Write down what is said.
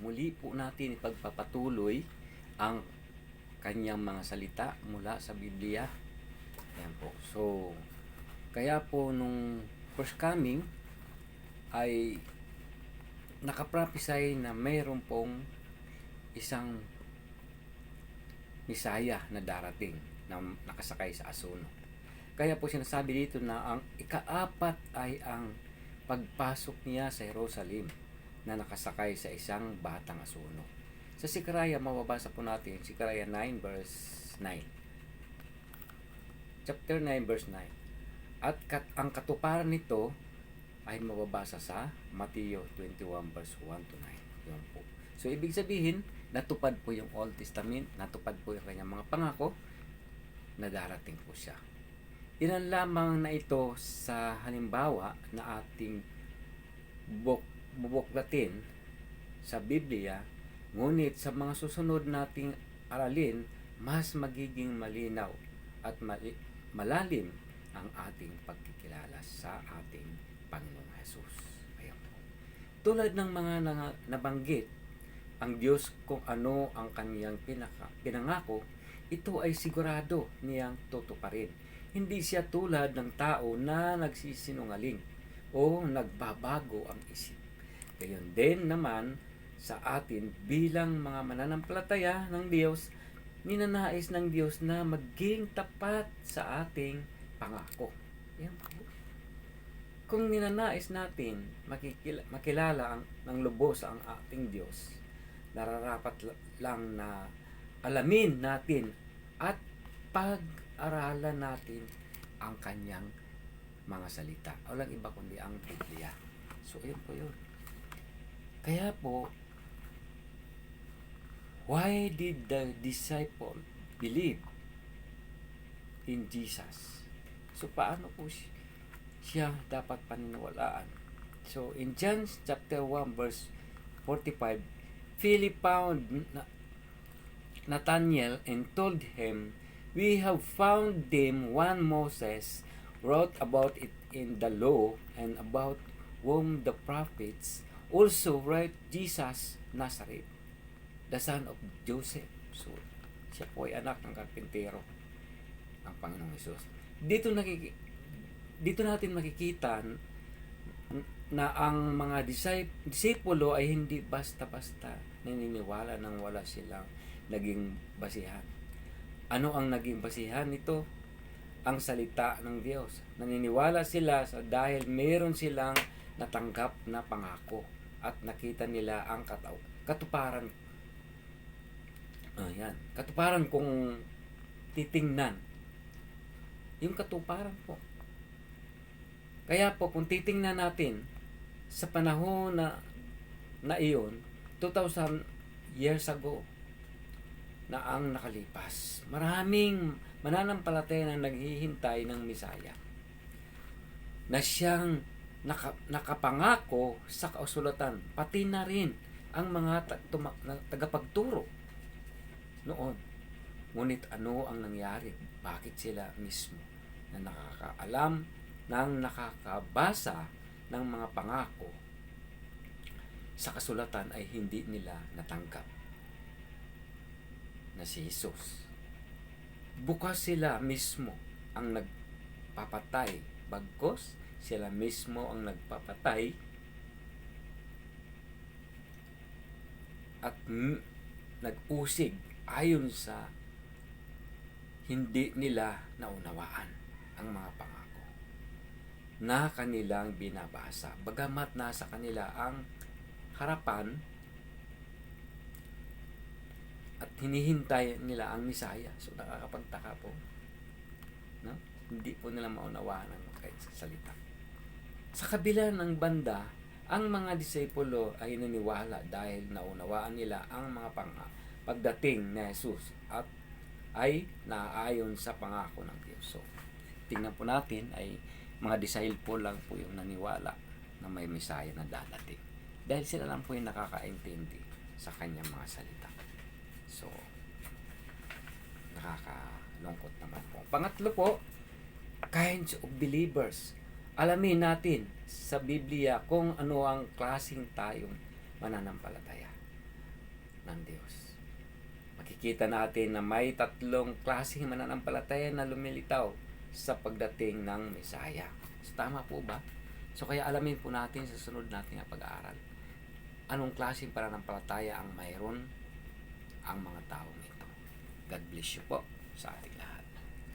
muli po natin ipagpapatuloy ang kanyang mga salita mula sa Biblia. Ayan po. So, kaya po nung first coming ay nakaprophesy na mayroon pong isang Misaya na darating na nakasakay sa asuno. Kaya po sinasabi dito na ang ikaapat ay ang pagpasok niya sa Jerusalem na nakasakay sa isang batang asuno. Sa Sikaraya, mababasa po natin, Sikaraya 9 verse 9. Chapter 9 verse 9. At kat, ang katuparan nito ay mababasa sa Mateo 21 verse 1 to 9. Yun po. So, ibig sabihin, natupad po yung Old Testament, natupad po yung kanyang mga pangako, na darating po siya. Ilan lamang na ito sa halimbawa na ating buk bubuklatin sa Biblia, ngunit sa mga susunod nating aralin, mas magiging malinaw at malalim ang ating pagkikilala sa ating Panginoong Jesus. Ayan po. Tulad ng mga nabanggit, ang Diyos kung ano ang kaniyang pinaka, pinangako, ito ay sigurado niyang tutuparin. Hindi siya tulad ng tao na nagsisinungaling o nagbabago ang isip. Gayon din naman sa atin bilang mga mananampalataya ng Diyos, ninanais ng Diyos na maging tapat sa ating pangako. Yan. Kung ninanais natin makikila, makilala ang, ng lubos ang ating Diyos, nararapat la- lang na alamin natin at pag-aralan natin ang kanyang mga salita. Walang iba kundi ang Biblia. So, yun po yun. Kaya po, why did the disciple believe in Jesus? So, paano po si- siya dapat paniniwalaan? So, in John chapter 1 verse 45, Philip found Na- Nathanael and told him, We have found them one Moses wrote about it in the law and about whom the prophets also write Jesus Nazareth, the son of Joseph. So, siya po ay anak ng karpintero, ang Panginoong Yesus. Dito nakiki dito natin makikita na ang mga disip- disipulo ay hindi basta-basta naniniwala nang wala silang naging basihan. Ano ang naging basihan nito? Ang salita ng Diyos. Naniniwala sila sa dahil meron silang natanggap na pangako at nakita nila ang kataw katuparan Ayan. Katuparan kung titingnan. Yung katuparan po. Kaya po kung titingnan natin sa panahon na na iyon, 2000 years ago na ang nakalipas. Maraming mananampalataya na naghihintay ng Misaya na siyang naka, nakapangako sa kausulatan, pati na rin ang mga ta- tuma- na- tagapagturo noon. Ngunit ano ang nangyari? Bakit sila mismo na nakakaalam ng nakakabasa ng mga pangako sa kasulatan ay hindi nila natanggap na si Jesus. Bukas sila mismo ang nagpapatay. Bagkos, sila mismo ang nagpapatay at nag-usig ayon sa hindi nila naunawaan ang mga pangako na kanilang binabasa. Bagamat nasa kanila ang harapan at hinihintay nila ang Misaya. So nakakapagtaka po. No? Hindi po nila maunawaan ang kahit sa salita. Sa kabila ng banda, ang mga disipulo ay naniwala dahil naunawaan nila ang mga pang pagdating ni Jesus at ay naaayon sa pangako ng Diyos. So, tingnan po natin ay mga disciple lang po yung naniwala na may Messiah na dadating. Dahil sila lang po yung nakakaintindi sa kanyang mga salita. So, nakakalungkot naman po. Pangatlo po, kinds of believers. Alamin natin sa Biblia kung ano ang klaseng tayong mananampalataya. ng Diyos. Makikita natin na may tatlong klaseng mananampalataya na lumilitaw sa pagdating ng Mesaya. So, tama po ba? So kaya alamin po natin sa sunod nating pag-aaral anong klaseng pananampalataya ang mayroon ang mga taong ito. God bless you po sa ating lahat.